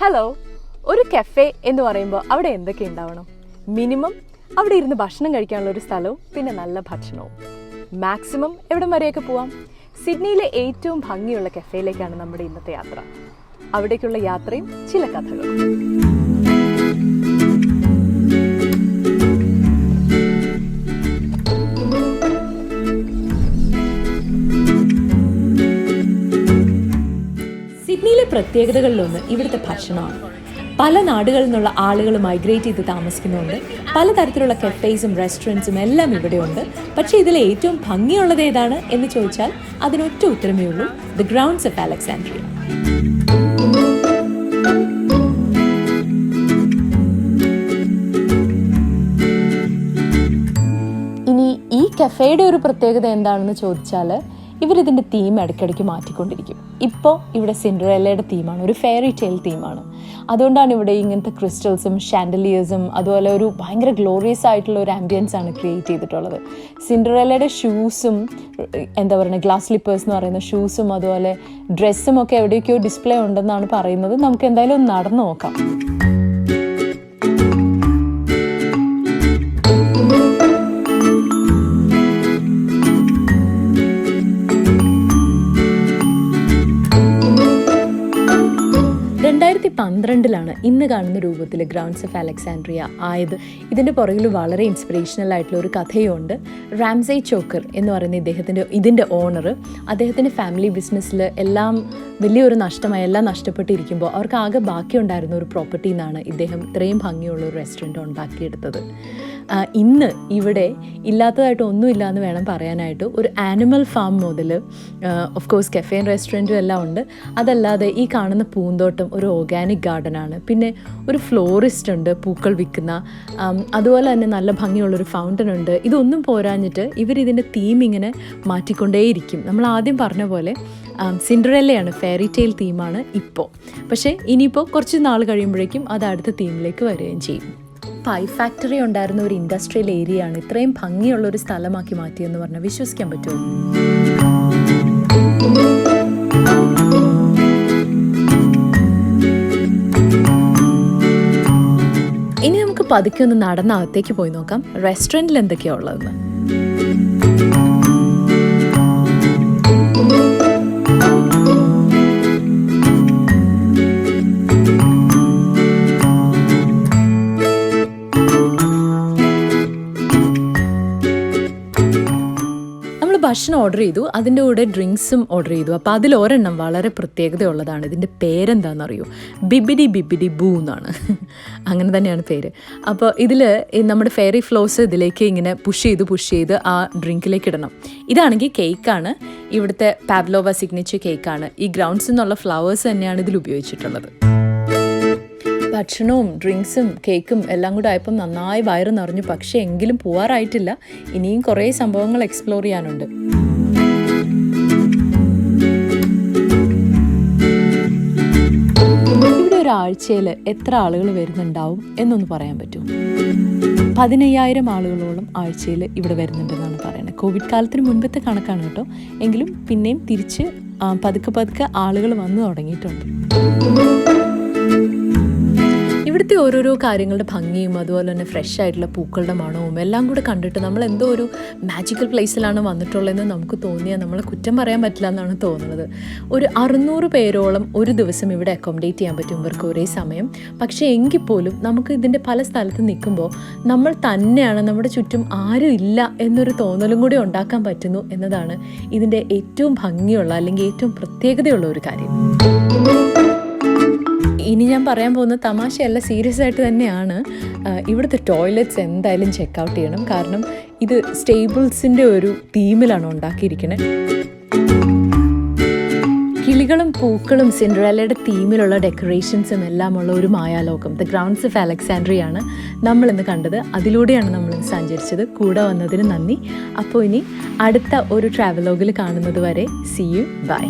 Hello ഒരു cafe എന്ന് പറയുമ്പോൾ അവിടെ എന്തൊക്കെ ഉണ്ടാവണം? മിനിമം അവിടെ ഇരുന്ന് ഭക്ഷണം കഴിക്കാനുള്ള ഒരു സ്ഥലവും പിന്നെ നല്ല ഭക്ഷണവും. മാക്സിമം എവിടം വരെയൊക്കെ പോവാം? സിഡ്നിയിലെ ഏറ്റവും ഭംഗിയുള്ള കഫേയിലേക്കാണ് നമ്മുടെ ഇന്നത്തെ യാത്ര. അവിടേക്കുള്ള യാത്രയും ചില കഥകളും. സിഡ്നിയിലെ പ്രത്യേകതകളിലൊന്ന് ഇവിടുത്തെ ഭക്ഷണമാണ്. പല നാടുകളിൽ നിന്നുള്ള ആളുകൾ മൈഗ്രേറ്റ് ചെയ്ത് താമസിക്കുന്നുണ്ട്. പലതരത്തിലുള്ള കെഫേസും റെസ്റ്റോറന്റ്സും എല്ലാം ഇവിടെയുണ്ട്. പക്ഷേ ഇതിൽ ഏറ്റവും ഭംഗിയുള്ളത് ഏതാണ് എന്ന് ചോദിച്ചാൽ അതിനൊറ്റ ഉത്തരമേ ഉള്ളൂ. ദി ഗ്രൗണ്ട്സ് ഓഫ് അലക്സാൻഡ്രിയ ഇനി ഈ കഫേയുടെ ഒരു പ്രത്യേകത എന്താണെന്ന് ചോദിച്ചാൽ ഇവരിതിന്റെ തീം ഇടയ്ക്കിടയ്ക്ക് മാറ്റിക്കൊണ്ടിരിക്കും. ഇപ്പോൾ ഇവിടെ സിൻഡ്രേലയുടെ തീമാണ് ഒരു ഫെയറി ടെയിൽ തീമാണ് അതുകൊണ്ടാണ് ഇവിടെ ഇങ്ങനത്തെ ക്രിസ്റ്റൽസും ഷാൻഡലിയേഴ്സും അതുപോലെ ഒരു ഭയങ്കര ഗ്ലോറിയസ് ആയിട്ടുള്ള ഒരു ആംബിയൻസ് ആണ് ക്രിയേറ്റ് ചെയ്തിട്ടുള്ളത്. സിൻഡ്രേലയുടെ ഷൂസും എന്താ പറയുക ഗ്ലാസ് സ്ലിപ്പേഴ്സ് എന്ന് പറയുന്ന ഷൂസും അതുപോലെ ഡ്രസ്സും ഒക്കെ എവിടെയൊക്കെയോ ഡിസ്പ്ലേ ഉണ്ടെന്നാണ് പറയുന്നത്. നമുക്ക് എന്തായാലും ഒന്ന് നടന്നു നോക്കാം. പന്ത്രണ്ടിലാണ് ഇന്ന് കാണുന്ന രൂപത്തിൽ ഗ്രൗണ്ട്സ് ഓഫ് അലക്സാൻഡ്രിയ ആയത്. ഇതിന്റെ പുറകിൽ വളരെ ഇൻസ്പിറേഷണൽ ആയിട്ടുള്ള ഒരു കഥയുണ്ട്. റാംസൈ ചോക്കർ എന്ന് പറയുന്ന ഇദ്ദേഹത്തിന്റെ ഇതിന്റെ ഓണർ അദ്ദേഹത്തിന്റെ ഫാമിലി ബിസിനസ്സിൽ എല്ലാം വലിയൊരു നഷ്ടമായി എല്ലാം നഷ്ടപ്പെട്ടിരിക്കുമ്പോൾ അവർക്ക് ആകെ ബാക്കിയുണ്ടായിരുന്ന ഒരു പ്രോപ്പർട്ടിയിൽ നിന്നാണ് ഇദ്ദേഹം ഇത്രയും ഭംഗിയുള്ള ഒരു റെസ്റ്റോറന്റ് ഉണ്ടാക്കിയെടുത്തത്. ഇന്ന് ഇവിടെ ഇല്ലാത്തതായിട്ട് ഒന്നുമില്ല എന്ന് വേണം പറയാനായിട്ട്. ഒരു ആനിമൽ ഫാം മുതൽ ഓഫ് കോഴ്സ് കെഫേൻ റെസ്റ്റോറന്റും എല്ലാം ഉണ്ട്. അതല്ലാതെ ഈ കാണുന്ന പൂന്തോട്ടം ഒരു ഓർഗാനിക് ഗാർഡനാണ് പിന്നെ ഒരു ഫ്ലോറിസ്റ്റ് ഉണ്ട് പൂക്കൾ വിൽക്കുന്ന. അതുപോലെ തന്നെ നല്ല ഭംഗിയുള്ളൊരു ഫൗണ്ടൻ ഉണ്ട്. ഇതൊന്നും പോരാഞ്ഞിട്ട് ഇവരിതിന്റെ തീം ഇങ്ങനെ മാറ്റിക്കൊണ്ടേയിരിക്കും. നമ്മൾ ആദ്യം പറഞ്ഞ പോലെ സിൻഡ്രല്ലയാണ് ഫെയറി ടെയിൽ തീമാണ് ഇപ്പോൾ പക്ഷേ ഇനിയിപ്പോൾ കുറച്ച് നാൾ കഴിയുമ്പോഴേക്കും അത് അടുത്ത തീമിലേക്ക് വരികയും ചെയ്യും. പൈ ഫാക്ടറി ഉണ്ടായിരുന്ന ഒരു ഇൻഡസ്ട്രിയൽ ഏരിയ ആണ് ഇത്രയും ഭംഗിയുള്ള ഒരു സ്ഥലമാക്കി മാറ്റിയെന്ന് പറഞ്ഞാൽ വിശ്വസിക്കാൻ പറ്റുമോ? ഇനി നമുക്ക് പതുക്കെ ഒന്ന് നടന്ന അകത്തേക്ക് പോയി നോക്കാം. റെസ്റ്റോറന്റിൽ എന്തൊക്കെയാണ് ഉള്ളതെന്ന്. ഭക്ഷണം ഓർഡർ ചെയ്തു. അതിന്റെ കൂടെ ഡ്രിങ്ക്സും ഓർഡർ ചെയ്തു. അപ്പോൾ അതിൽ ഒരെണ്ണം വളരെ പ്രത്യേകതയുള്ളതാണ്. ഇതിന്റെ പേരെന്താണെന്ന് പേരെന്താണെന്നറിയോ ബിബിഡി ബിബിഡി ബൂ എന്നാണ്. അങ്ങനെ തന്നെയാണ് പേര്. അപ്പോൾ ഇതിൽ നമ്മുടെ ഫെയറി ഫ്ലോസ് ഇതിലേക്ക് ഇങ്ങനെ പുഷ് ചെയ്ത് പുഷ് ചെയ്ത് ആ ഡ്രിങ്കിലേക്ക് ഇടണം. ഇതാണെങ്കിൽ കേക്കാണ് ഇവിടുത്തെ പാബ്ലോവ സിഗ്നേച്ചർ കേക്കാണ് ഈ ഗ്രൗണ്ട്സ് എന്നുള്ള ഫ്ലവേഴ്സ് തന്നെയാണ് ഇതിൽ ഉപയോഗിച്ചിട്ടുള്ളത്. ഭക്ഷണവും ഡ്രിങ്ക്സും കേക്കും എല്ലാം കൂടെ ആയപ്പം നന്നായി വയറ് നിറഞ്ഞു. പക്ഷേ എങ്കിലും പോവാറായിട്ടില്ല. ഇനിയും കുറേ സംഭവങ്ങൾ എക്സ്പ്ലോർ ചെയ്യാനുണ്ട്. ഒരാഴ്ചയിൽ എത്ര ആളുകൾ വരുന്നുണ്ടാവും എന്നൊന്ന് പറയാൻ പറ്റുമോ പതിനയ്യായിരം ആളുകളോളം ആഴ്ചയിൽ ഇവിടെ വരുന്നുണ്ടെന്നാണ് പറയുന്നത്. കോവിഡ് കാലത്തിന് മുൻപത്തെ കണക്കാണ് കേട്ടോ. എങ്കിലും പിന്നെയും തിരിച്ച് പതുക്കെ പതുക്കെ ആളുകൾ വന്നു തുടങ്ങിയിട്ടുണ്ട്. ഓരോരോ കാര്യങ്ങളുടെ ഭംഗിയും അതുപോലെ തന്നെ ഫ്രഷ് ആയിട്ടുള്ള പൂക്കളുടെ മണവും എല്ലാം കൂടെ കണ്ടിട്ട് നമ്മൾ എന്തോ ഒരു മാജിക്കൽ പ്ലേസിലാണ് വന്നിട്ടുള്ളതെന്ന് നമുക്ക് തോന്നിയാൽ നമ്മളെ കുറ്റം പറയാൻ പറ്റില്ല എന്നാണ് തോന്നുന്നത്. ഒരു അറുന്നൂറ് പേരോളം ഒരു ദിവസം ഇവിടെ അക്കോമഡേറ്റ് ചെയ്യാൻ പറ്റും ഇവർക്ക് ഒരേ സമയം. പക്ഷേ എങ്കിൽ പോലും നമുക്ക് ഇതിന്റെ പല സ്ഥലത്ത് നിൽക്കുമ്പോൾ നമ്മൾ തന്നെയാണ് നമ്മുടെ ചുറ്റും ആരും ഇല്ല എന്നൊരു തോന്നലും കൂടി ഉണ്ടാക്കാൻ പറ്റുന്നു എന്നതാണ് ഇതിന്റെ ഏറ്റവും ഭംഗിയുള്ള അല്ലെങ്കിൽ ഏറ്റവും പ്രത്യേകതയുള്ള ഒരു കാര്യം. ഇനി ഞാൻ പറയാൻ പോകുന്ന തമാശയല്ല സീരിയസ് ആയിട്ട് തന്നെയാണ്. ഇവിടുത്തെ ടോയ്ലറ്റ്സ് എന്തായാലും ചെക്ക് ഔട്ട് ചെയ്യണം. കാരണം ഇത് സ്റ്റേബിൾസിന്റെ ഒരു തീമിലാണ് ഉണ്ടാക്കിയിരിക്കുന്നത് കിളികളും പൂക്കളും സിൻഡ്രല്ലയുടെ തീമിലുള്ള ഡെക്കറേഷൻസും എല്ലാം ഉള്ള ഒരു മായാലോകം. ദ ഗ്രൗണ്ട്സ് ഓഫ് അലക്സാൻഡ്രിയാണ് നമ്മളിന്ന് കണ്ടത്. അതിലൂടെയാണ് നമ്മൾ സഞ്ചരിച്ചത്. കൂടെ വന്നതിന് നന്ദി. അപ്പോൾ ഇനി അടുത്ത ഒരു ട്രാവലോഗിൽ കാണുന്നത് വരെ സി യു ബൈ